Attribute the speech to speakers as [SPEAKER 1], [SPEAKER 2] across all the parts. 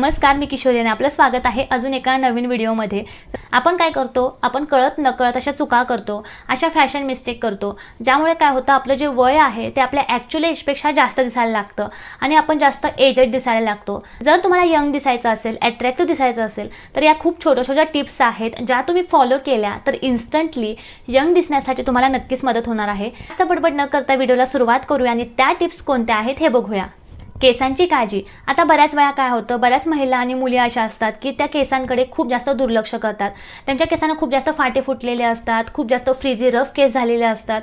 [SPEAKER 1] नमस्कार मी किशोरीने आणि आपलं स्वागत आहे अजून एका नवीन व्हिडिओमध्ये. आपण काय करतो? आपण कळत नकळत अशा चुका करतो अशा फॅशन मिस्टेक करतो ज्यामुळे काय होतं? आपलं जे वय आहे ते आपल्या ॲक्च्युअल एजपेक्षा जास्त दिसायला लागतं आणि आपण जास्त एजेड दिसायला लागतो. जर तुम्हाला यंग दिसायचं असेल अॅट्रॅक्टिव्ह दिसायचं असेल तर या खूप छोट्या छोट्या टिप्स आहेत ज्या तुम्ही फॉलो केल्या तर इन्स्टंटली यंग दिसण्यासाठी तुम्हाला नक्कीच मदत होणार आहे. जास्त बडबड न करता व्हिडिओला सुरुवात करूया आणि त्या टिप्स कोणत्या आहेत हे बघूया. केसांची काळजी. आता बऱ्याच वेळा काय होतं बऱ्याच महिला आणि मुली अशा असतात की त्या केसांकडे खूप जास्त दुर्लक्ष करतात. त्यांच्या केसांना खूप जास्त फाटे फुटलेले असतात खूप जास्त फ्रीजी रफ केस झालेले असतात.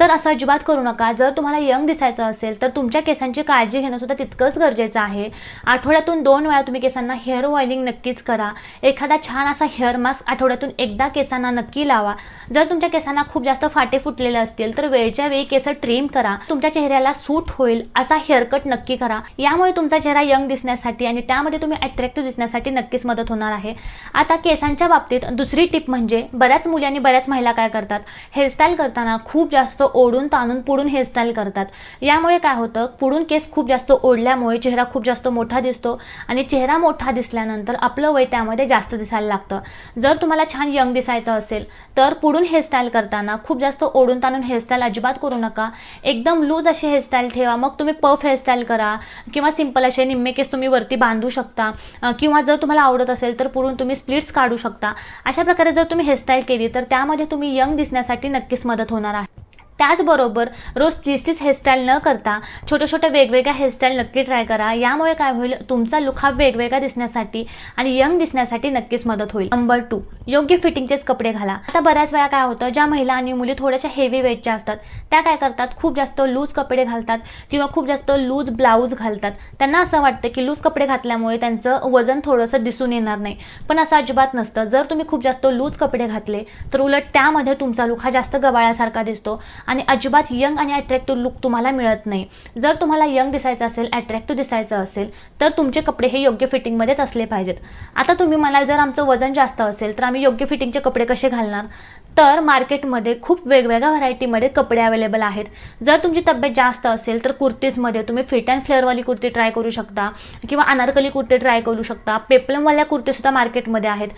[SPEAKER 1] तर असं अजिबात करू नका. जर तुम्हाला यंग दिसायचं असेल तर तुमच्या केसांची काळजी घेणं सुद्धा तितकंच गरजेचं आहे. आठवड्यातून दोन वेळा तुम्ही केसांना हेअर ऑइलिंग नक्कीच करा. एखादा छान असा हेअर मास्क आठवड्यातून एकदा केसांना नक्की लावा. जर तुमच्या केसांना खूप जास्त फाटे फुटलेले असतील तर वेळच्या वेळी केस ट्रिम करा. तुमच्या चेहऱ्याला सूट होईल असा हेअरकट नक्की करा. यामुळे तुमचा चेहरा यंग दिसण्यासाठी आणि त्यामध्ये तुम्ही अट्रॅक्टिव्ह दिसण्यासाठी नक्कीच मदत होणार आहे. आता केसांच्या बाबतीत दुसरी टिप म्हणजे बऱ्याच मुली आणि बऱ्याच महिला काय करतात? हेअरस्टाईल करताना खूप जास्त ओढून ताणून पुढून हेअरस्टाईल करतात. यामुळे काय होतं? पुढून केस खूप जास्त ओढल्यामुळे चेहरा खूप जास्त मोठा दिसतो आणि चेहरा मोठा दिसल्यानंतर आपलं वय त्यामध्ये जास्त दिसायला लागतं. जर तुम्हाला छान यंग दिसायचं असेल तर पुढून हेअरस्टाईल करताना खूप जास्त ओढून ताणून हेअरस्टाईल अजिबात करू नका. एकदम लूज अशी हेअरस्टाईल ठेवा. मग तुम्ही पफ हेअरस्टाईल करा. किंवा सिंपल असे निम्मे केस तुम्ही वरती बांधू शकता. किंवा जर तुम्हाला आवडत असेल तर पुढून तुम्ही स्प्लिट्स काढू शकता. अशा प्रकारे जर तुम्ही हेअरस्टाईल केली तर त्यामध्ये तुम्ही यंग दिसण्यासाठी नक्कीच मदत होणार आहे. त्याचबरोबर रोज तीस तीस हेअरस्टाईल न करता छोट्या छोट्या वेगवेगळ्या हेअरस्टाईल नक्की ट्राय करा. यामुळे काय होईल? तुमचा लुक हा वेगवेगळा दिसण्यासाठी आणि यंग दिसण्यासाठी नक्कीच मदत होईल. नंबर टू योग्य फिटिंगचेच कपडे घाला. आता बऱ्याच वेळा काय होतं? ज्या महिला आणि मुली थोड्याशा हेवी वेटच्या असतात त्या काय करतात? खूप जास्त लूज कपडे घालतात किंवा खूप जास्त लूज ब्लाऊज घालतात. त्यांना असं वाटतं की लूज कपडे घातल्यामुळे त्यांचं वजन थोडंसं दिसून येणार नाही. पण असं अजिबात नसतं. जर तुम्ही खूप जास्त लूज कपडे घातले तर उलट त्यामध्ये तुमचा लुक हा जास्त गबाळ्यासारखा दिसतो. आणि अजिबात यंग आणि अट्रॅक्टिव्ह लुक तुम्हाला मिळत नाही. जर तुम्हाला यंग दिसायचं असेल अट्रॅक्टिव्ह दिसायचं असेल तर तुमचे कपडे हे योग्य फिटिंगमध्येच असले पाहिजेत. आता तुम्ही म्हणाल जर आमचं वजन जास्त असेल तर आम्ही योग्य फिटिंगचे कपडे कसे घालणार? तर मार्केटमध्ये खूप वेगवेगळ्या व्हरायटीमध्ये कपडे अवेलेबल आहेत. जर तुमची तब्येत जास्त असेल तर कुर्तीजमध्ये तुम्ही फिट अँड फ्लेअरवाली कुर्ती ट्राय करू शकता किंवा अनारकली कुर्ती ट्राय करू शकता. पेपलमवाल्या कुर्तीसुद्धा मार्केटमध्ये आहेत.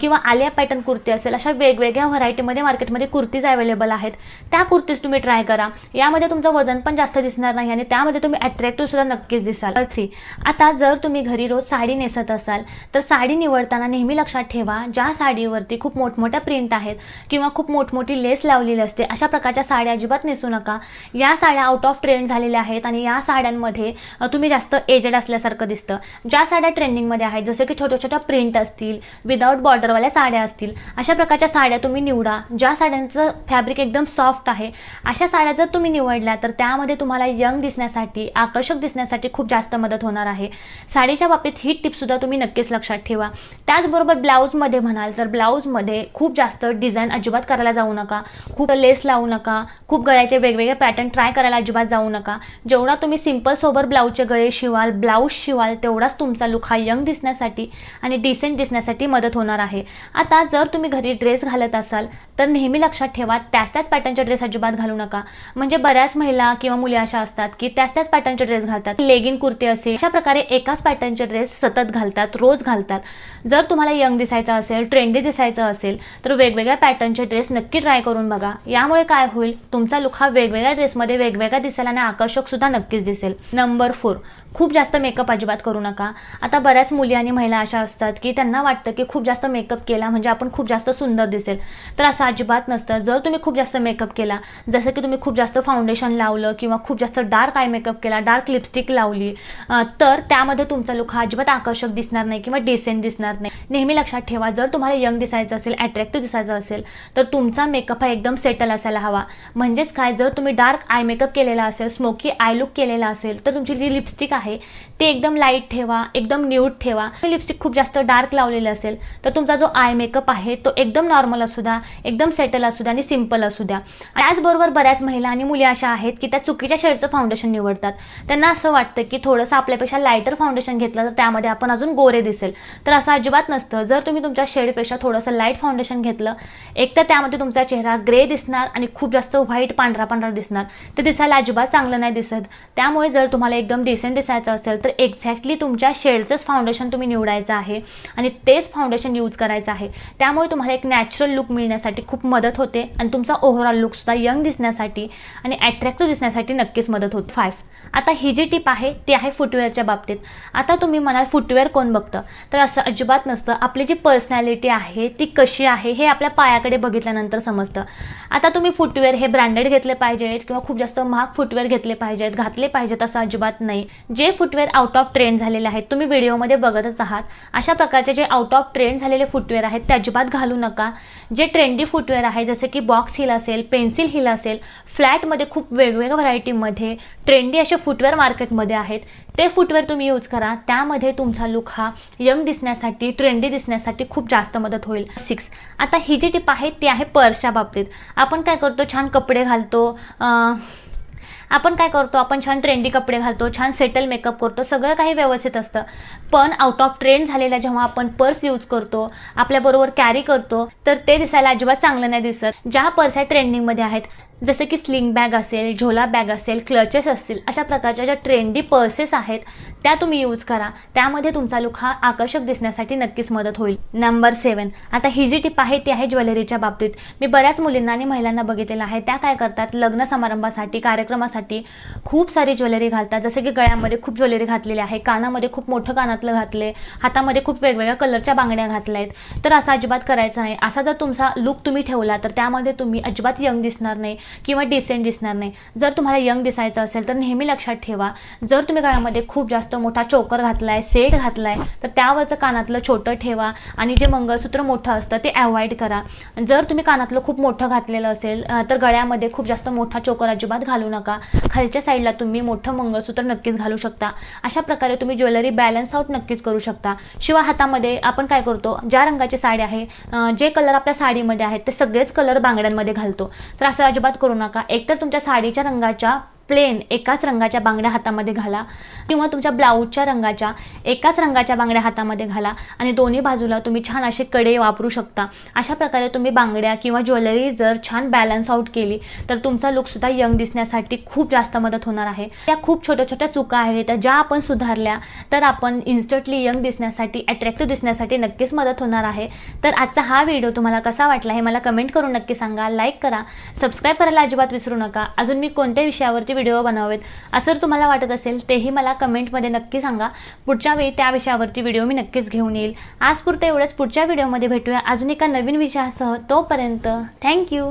[SPEAKER 1] किंवा आलिया पॅटर्न कुर्ती असेल अशा वेगवेगळ्या व्हरायटीमध्ये मार्केटमध्ये कुर्तीज अवेलेबल आहेत. त्या कुर्तीज तुम्ही ट्राय करा. यामध्ये तुमचं वजन पण जास्त दिसणार नाही आणि त्यामध्ये तुम्ही अट्रॅक्टिव्ह सुद्धा नक्कीच दिसाल. थ्री आता जर तुम्ही घरी रोज साडी नेसत असाल तर साडी निवडताना नेहमी लक्षात ठेवा ज्या साडीवरती खूप मोठमोठ्या प्रिंट आहेत किंवा खूप मोठमोठी लेस लावलेली असते अशा प्रकारच्या साड्या अजिबात नेसू नका. या साड्या आउट ऑफ ट्रेंड झालेल्या आहेत आणि या साड्यांमध्ये तुम्ही जास्त एजेड असल्यासारखं दिसतं. ज्या साड्या ट्रेंडिंगमध्ये आहेत जसे की छोट्या छोट्या प्रिंट असतील विदाऊट बॉर्डरवाल्या साड्या असतील अशा प्रकारच्या साड्या तुम्ही निवडा. ज्या साड्यांचं फॅब्रिक एकदम सॉफ्ट आहे अशा साड्या जर तुम्ही निवडल्या तर त्यामध्ये तुम्हाला यंग दिसण्यासाठी आकर्षक दिसण्यासाठी खूप जास्त मदत होणार आहे. साडीच्या बाबतीत ही टिपसुद्धा तुम्ही नक्कीच लक्षात ठेवा. त्याचबरोबर ब्लाऊजमध्ये म्हणाल तर ब्लाऊजमध्ये खूप जास्त डिझाईन अजिबात करायला जाऊ नका. खूप लेस लावू नका. खूप गळ्याचे वेगवेगळे पॅटर्न ट्राय करायला अजिबात जाऊ नका. जेवढा तुम्ही सिंपल सोबर ब्लाऊजचे गळे शिवाल ब्लाऊज शिवाल तेवढाच तुमचा लुक हा यंग दिसण्यासाठी आणि डिसेंट दिसण्यासाठी मदत होणार आहे. आता जर तुम्ही घरी ड्रेस घालत असाल तर नेहमी लक्षात ठेवा त्याच त्याच पॅटर्नचे ड्रेस अजिबात घालू नका. म्हणजे बऱ्याच महिला किंवा मुली अशा असतात की त्याच त्याच पॅटर्नचे ड्रेस घालतात. लेगिन कुर्ती असेल अशा प्रकारे एकाच पॅटर्नचे ड्रेस सतत घालतात रोज घालतात. जर तुम्हाला यंग दिसायचं असेल ट्रेंडी दिसायचं असेल तर वेगवेगळ्या पॅटर्न पॅटर्नचे ड्रेस नक्की ट्राय करून बघा. यामुळे काय होईल? तुमचा लुक हा वेगवेगळ्या ड्रेसमध्ये वेगवेगळा दिसेल आणि आकर्षक सुद्धा नक्कीच दिसेल. नंबर फोर खूप जास्त मेकअप अजिबात करू नका. आता बऱ्याच मुली आणि महिला अशा असतात की त्यांना वाटतं की खूप जास्त मेकअप केला म्हणजे आपण खूप जास्त सुंदर दिसेल. तर असं अजिबात नसतं. जर तुम्ही खूप जास्त मेकअप केला जसं की तुम्ही खूप जास्त फाउंडेशन लावलं किंवा खूप जास्त डार्क आय मेकअप केला डार्क लिपस्टिक लावली तर त्यामध्ये तुमचा लुक हा अजिबात आकर्षक दिसणार नाही किंवा डिसेंट दिसणार नाही. नेहमी लक्षात ठेवा जर तुम्हाला यंग दिसायचं असेल अट्रॅक्टिव्ह दिसायचं असेल तर तुमचा मेकअप हा एकदम सेटल असायला हवा. म्हणजेच काय जर तुम्ही डार्क आय मेकअप केलेला असेल स्मोकी आय लुक केलेला असेल तर तुमची जी लिपस्टिक आहे ती एकदम लाइट ठेवा एकदम न्यूड ठेवा. लिपस्टिक खूप जास्त डार्क लावलेलं असेल तर तुमचा जो आय मेकअप आहे तो एकदम नॉर्मल असू द्या एकदम सेटल असू द्या आणि सिंपल असू द्या. त्याचबरोबर बऱ्याच महिला आणि मुली अशा आहेत की त्या चुकीच्या शेडचं फाउंडेशन निवडतात. त्यांना असं वाटतं की थोडंसं आपल्यापेक्षा लाईटर फाउंडेशन घेतलं तर त्यामध्ये आपण अजून गोरे दिसेल. तर असं अजिबात नसतं. जर तुम्ही तुमच्या शेडपेक्षा थोडंसं लाइट फाउंडेशन घेतलं एक तर त्यामध्ये तुमचा चेहरा ग्रे दिसणार आणि खूप जास्त व्हाईट पांढरा पांढरा दिसणार ते दिसायला अजिबात चांगलं नाही दिसत. त्यामुळे जर तुम्हाला एकदम डिसेंट दिसायचं असेल तर एक्झॅक्टली तुमच्या शेडचंच फाउंडेशन तुम्ही निवडायचं आहे आणि तेच फाउंडेशन यूज करायचं आहे. त्यामुळे तुम्हाला एक नॅचरल लुक मिळण्यासाठी खूप मदत होते आणि तुमचा ओव्हरऑल लुकसुद्धा यंग दिसण्यासाठी आणि ॲट्रॅक्टिव्ह दिसण्यासाठी नक्कीच मदत होते. फाईव्ह आता ही जी टीप आहे ती आहे फुटवेअरच्या बाबतीत. आता तुम्ही म्हणाल फुटवेअर कोण बघतं? तर असं अजिबात नसतं. आपली जी पर्सनॅलिटी आहे ती कशी आहे हे आपल्या पायाकडे बघितल्यानंतर समजतं. आता तुम्ही फुटवेअर हे ब्रँडेड घेतले पाहिजेत किंवा खूप जास्त महाग फुटवेअर घेतले पाहिजेत घातले पाहिजेत असं अजिबात नाही. जे फुटवेअर आउट ऑफ ट्रेंड झालेले आहेत तुम्ही व्हिडिओमध्ये बघतच आहात. अशा प्रकारचे जे आउट ऑफ ट्रेंड झालेले फुटवेअर आहेत ते अजिबात घालू नका. जे ट्रेंडी फुटवेअर आहे जसे की बॉक्स हिल असेल पेन्सिल हिल असेल फ्लॅटमध्ये खूप वेगवेगळ्या व्हरायटीमध्ये ट्रेंडी असे फुटवेअर मार्केटमध्ये आहेत. ते फुटवेअर तुम्ही यूज करा. त्यामध्ये तुमचा लुक हा यंग दिसण्यासाठी ट्रेंडी दिसण्यासाठी खूप जास्त मदत होईल. सिक्स आता ही जी टिप आहे ती आहे पर्सच्या बाबतीत. आपण काय करतो? छान कपडे घालतो. आपण काय करतो? आपण छान ट्रेंडी कपडे घालतो छान सेटल मेकअप करतो सगळं काही व्यवस्थित असतं. पण आउट ऑफ ट्रेंड झालेल्या जेव्हा आपण पर्स यूज करतो आपल्याबरोबर कॅरी करतो तर ते दिसायला अजिबात चांगलं नाही दिसत. ज्या पर्स आहे ट्रेंडिंगमध्ये आहेत जसं की स्लिंग बॅग असेल झोला बॅग असेल क्लचेस असतील अशा प्रकारच्या ज्या ट्रेंडी पर्सेस आहेत त्या तुम्ही यूज करा. त्यामध्ये तुमचा लुक हा आकर्षक दिसण्यासाठी नक्कीच मदत होईल. नंबर सेवन आता ही जी टिप आहे ती आहे ज्वेलरीच्या बाबतीत. मी बऱ्याच मुलींना आणि महिलांना बघितलेलं आहे. त्या काय करतात? लग्न समारंभासाठी कार्यक्रमासाठी खूप सारी ज्वेलरी घालतात. जसं की गळ्यामध्ये खूप ज्वेलरी घातलेली आहे कानामध्ये खूप मोठं कानातलं घातले हातामध्ये खूप वेगवेगळ्या कलरच्या बांगड्या घातल्या आहेत तर असं अजिबात करायचं नाही. असा जर तुमचा लुक तुम्ही ठेवला तर त्यामध्ये तुम्ही अजिबात यंग दिसणार नाही. किंवा डिसेंट दिसणार नाही. जर तुम्हाला यंग दिसायचं असेल तर नेहमी लक्षात ठेवा. जर तुम्ही गळ्यामध्ये खूप जास्त मोठा चोकर घातलाय सेट घातलाय तर त्यावरचं कानातलं छोटं ठेवा आणि जे मंगळसूत्र मोठं असतं ते अवॉइड करा. जर तुम्ही कानातलं खूप मोठं घातलेलं असेल तर गळ्यामध्ये खूप जास्त मोठा चोकर अजिबात घालू नका. खालच्या साईडला तुम्ही मोठं मंगळसूत्र नक्कीच घालू शकता. अशा प्रकारे तुम्ही ज्वेलरी बॅलन्स आउट नक्कीच करू शकता. शिवाय हातामध्ये आपण काय करतो ज्या रंगाची साडी आहे जे कलर आपल्या साडीमध्ये आहेत ते सगळेच कलर बांगड्यांमध्ये घालतो. तर असं अजिबात करू नका. एकतर तुमच्या साडीच्या रंगाच्या प्लेन एकाच रंगाच्या बांगड्या हातामध्ये घाला किंवा तुमच्या ब्लाऊजच्या रंगाच्या एकाच रंगाच्या बांगड्या हातामध्ये घाला आणि दोन्ही बाजूला तुम्ही छान असे कडे वापरू शकता. अशा प्रकारे तुम्ही बांगड्या किंवा ज्वेलरी जर छान बॅलन्स आउट केली तर तुमचा लुकसुद्धा यंग दिसण्यासाठी खूप जास्त मदत होणार आहे. त्या खूप छोट्या छोट्या चुका आहेत त्या ज्या आपण सुधारल्या तर आपण इन्स्टंटली यंग दिसण्यासाठी अट्रॅक्टिव्ह दिसण्यासाठी नक्कीच मदत होणार आहे. तर आजचा हा व्हिडिओ तुम्हाला कसा वाटला हे मला कमेंट करून नक्की सांगा लाईक करा सबस्क्राईब करायला अजिबात विसरू नका. अजून मी कोणत्या विषयावरती व्हिडिओ बनवावेत. असं जर तुम्हाला वाटत असेल तेही मला कमेंटमध्ये नक्की सांगा. पुढच्या वेळी त्या विषयावरती व्हिडिओ मी नक्कीच घेऊन येईल. आज पुरतं एवढंच. पुढच्या व्हिडिओमध्ये भेटूया अजून एका नवीन विषयासह. तोपर्यंत थँक्यू